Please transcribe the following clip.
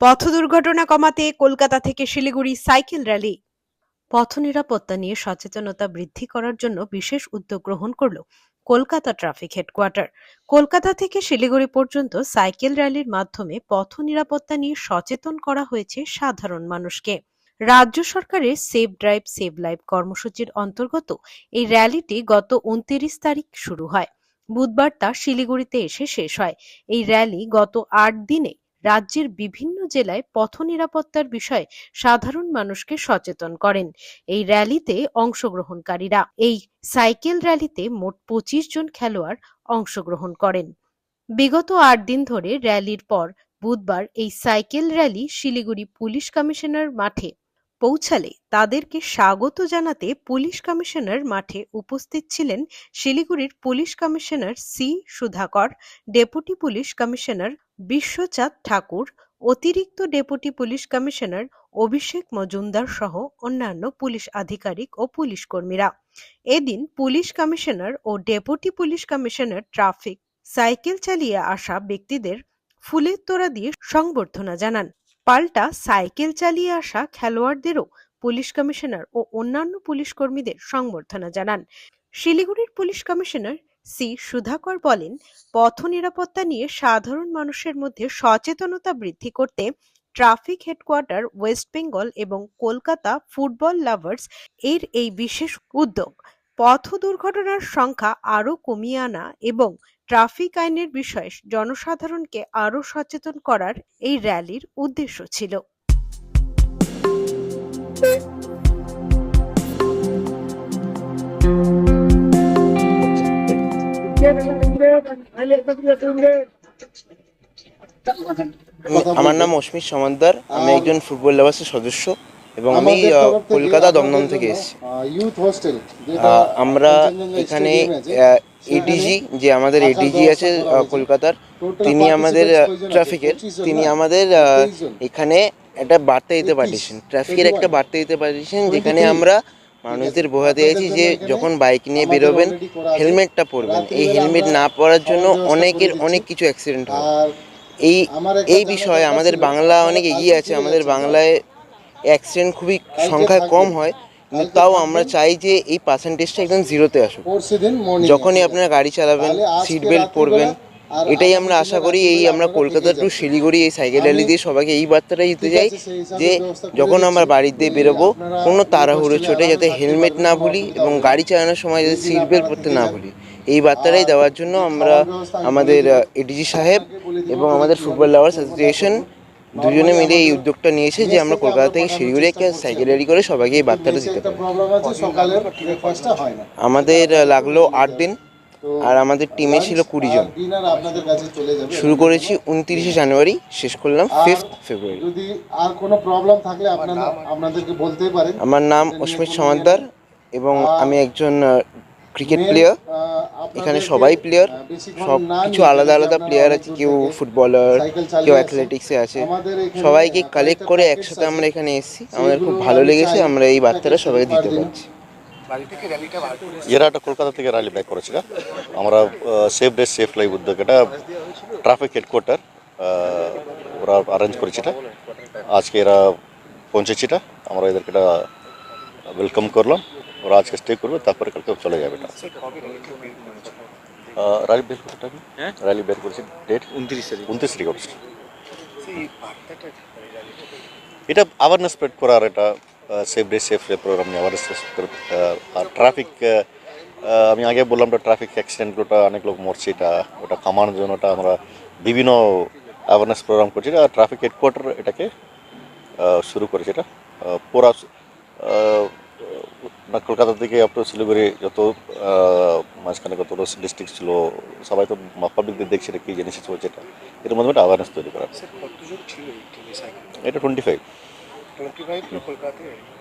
পথ দুর্ঘটনা কমাতে কলকাতা থেকে শিলিগুড়ি সাইকেল র্যালি। পথ নিরাপত্তা নিয়ে সচেতনতা বৃদ্ধি করার জন্য বিশেষ উদ্যোগ গ্রহণ করল কলকাতা ট্রাফিক হেডকোয়ার্টার। কলকাতা থেকে শিলিগুড়ি পর্যন্ত সাইকেল র্যালির মাধ্যমে পথ নিরাপত্তা নিয়ে সচেতন করা হয়েছে সাধারণ মানুষকে। রাজ্য সরকারের সেভ ড্রাইভ সেভ লাইফ কর্মসূচির অন্তর্গত এই র্যালিটি গত উনত্রিশ তারিখ শুরু হয়। বুধবার তা শিলিগুড়িতে এসে শেষ হয়। এই র্যালি গত আট দিনে রাজ্যের বিভিন্ন জেলায় পথ নিরাপত্তার বিষয়ে সাধারণ মানুষকে সচেতন করেন। এই র্যালিতে অংশগ্রহণকারীরা, এই সাইকেল র্যালিতে মোট পঁচিশ জন খেলোয়াড় অংশগ্রহণ করেন। বিগত আট দিন ধরে র্যালির পর বুধবার এই cycle rally Siliguri police commissioner মাঠে পৌঁছালে তাদেরকে স্বাগত জানাতে পুলিশ কমিশনার মাঠে উপস্থিত ছিলেন শিলিগুড়ির police commissioner C Sudhakar, deputy police commissioner Bishwachand Thakur, অতিরিক্ত deputy police commissioner Abhishek Majumdar সহ অন্যান্য পুলিশ আধিকারিক ও পুলিশ কর্মীরা। এদিন পুলিশ কমিশনার ও deputy police commissioner traffic, cycle চালিয়ে আসা ব্যক্তিদের ফুলের তোড়া দিয়ে সংবর্ধনা জানান। পাল্টা সাইকেল চালিয়ে আসা খেলোয়াড়দেরও পুলিশ কমিশনার ও অন্যান্য পুলিশ কর্মীদের সংবর্ধনা জানান। শিলিগুড়ির পুলিশ কমিশনার সি সুধাকর বলেন পথ নিরাপত্তা নিয়ে সাধারণ মানুষের মধ্যে সচেতনতা বৃদ্ধি করতে ট্রাফিক হেডকোয়ার্টার, ওয়েস্ট বেঙ্গল এবং কলকাতা ফুটবল লাভার্স এর এই বিশেষ উদ্যোগ। পথ দুর্ঘটনার সংখ্যা আরও কমিয়ে আনা এবং ট্রাফিক আইনের বিষয়ে জনসাধারণকে আরও সচেতন করার এই র্যালির উদ্দেশ্য ছিল। আমি- আমার নাম অস্মিত সমাদ্দার আমি একজন ফুটবল লাভার্সের সদস্য এবং আমি কলকাতা দমদম থেকে এসেছি। আমরা এখানে এডিজি যে আমাদের এডিজি আছে কলকাতার তিনি আমাদের ট্রাফিকের তিনি আমাদের এখানে একটা বার্তা দিতে পাঠিয়েছেন। ট্রাফিকের একটা বার্তা দিতে পাঠিয়েছেন যেখানে আমরা মানুষদের বোঝাতে চাইছি যে যখন বাইক নিয়ে বেরোবেন হেলমেটটা পরবেন। এই হেলমেট না পরার জন্য অনেকের অনেক কিছু অ্যাক্সিডেন্ট হয়। এই এই বিষয়ে আমাদের বাংলা অনেক এগিয়ে আছে। আমাদের বাংলায় অ্যাক্সিডেন্ট খুবই সংখ্যায় কম হয়। কিন্তু তাও আমরা চাই যে এই পার্সেন্টেজটা একদম জিরোতে আসুক। যখনই। আপনারা গাড়ি চালাবেন সিট বেল্ট পরবেন এটাই আমরা আশা করি এই আমরা কলকাতা টু শিলিগুড়ি এই সাইকেল র্যালি দিয়ে সবাইকে এই বার্তাটা দিতে চাই যে যখন আমরা দিচ্ছি। বাড়ি দিয়ে বেরোবো কোনো তাড়াহুড়ো ছোটে যাতে হেলমেট না ভুলি এবং গাড়ি চালানোর সময় যাতে সিট বেল্ট পরতে না ভুলি। এই বার্তাটাই দেওয়ার জন্য আমরা আমাদের এডিজি সাহেব এবং আমাদের ফুটবল লাভার্স অ্যাসোসিয়েশন দুজনে মিলে এই উদ্যোগটা নিয়েছে যে আমরা কলকাতা থেকে শিলিগুড়ি একটা সাইকেল র্যালি করে সবাইকে এই বার্তাটা দিতে পারি। আমাদের লাগল আট দিন। আর আমাদের টিমে ছিল কুড়ি জন। আপনাদের কাছে চলে যাবে। শুরু করেছি উনত্রিশে জানুয়ারি শেষ করলাম ফিফথ ফেব্রুয়ারি যদি আর কোনো প্রবলেম থাকলে আপনারা আপনাদেরকে বলতেই পারেন। আমার নাম অস্মিত সমাদ্দার এবং আমি একজন ক্রিকেট প্লেয়ার এখানে সবাই প্লেয়ার সব কিছু আলাদা আলাদা প্লেয়ার আছে কেউ ফুটবলার কেউ অ্যাথলেটিক্সে আছে। সবাইকে কালেক্ট করে একসাথে আমরা এখানে এসেছি। আমাদের খুব ভালো লেগেছে আমরা এই বার্তাটা সবাইকে দিতে পারছি। এরা একটা কলকাতা থেকে র্যালি ব্যাক করেছিল। আমরা সেফ ডে সেফ লাইভ উদ্যোগ এটা ট্রাফিক হেডকোয়ার্টার ওরা অ্যারেঞ্জ করেছে এটা আজকে এরা পৌঁছেছে এটা আমরা এদেরকে এটা ওয়েলকাম করলাম। ওরা আজকে স্টে করবে তারপরে কালকে চলে যাবে এটা। র্যালি বের করতে র্যালি বের করেছি ডেট উনত্রিশ তারিখ। উনত্রিশ তারিখ করেছি এটা অ্যাওয়ারনেস স্প্রেড করার এটা সেফ ডে সেফ প্রোগ্রাম নিয়ে অ্যাওয়ারনেস আর ট্রাফিক আমি আগে বললাম তো ট্রাফিক অ্যাক্সিডেন্টগুলোটা অনেক লোক মরছে এটা ওটা কমানোর জন্য ওটা আমরা বিভিন্ন অ্যাওয়ারনেস প্রোগ্রাম করছি আর ট্রাফিক হেডকোয়ার্টার এটাকে শুরু করেছে এটা পুরা না কলকাতা থেকে আপ টু শিলিগুড়ি যত মাঝখানে কত ডিস্ট্রিক্ট ছিল সবাই তো পাবলিকদের দেখছে এটা কী জিনিস চলছে এটা এর মধ্যে একটা অ্যাওয়ারনেস তৈরি করা। এটা টোয়েন্টি ফাইভ টোয়েন্টি ফাইভ কলকাতায়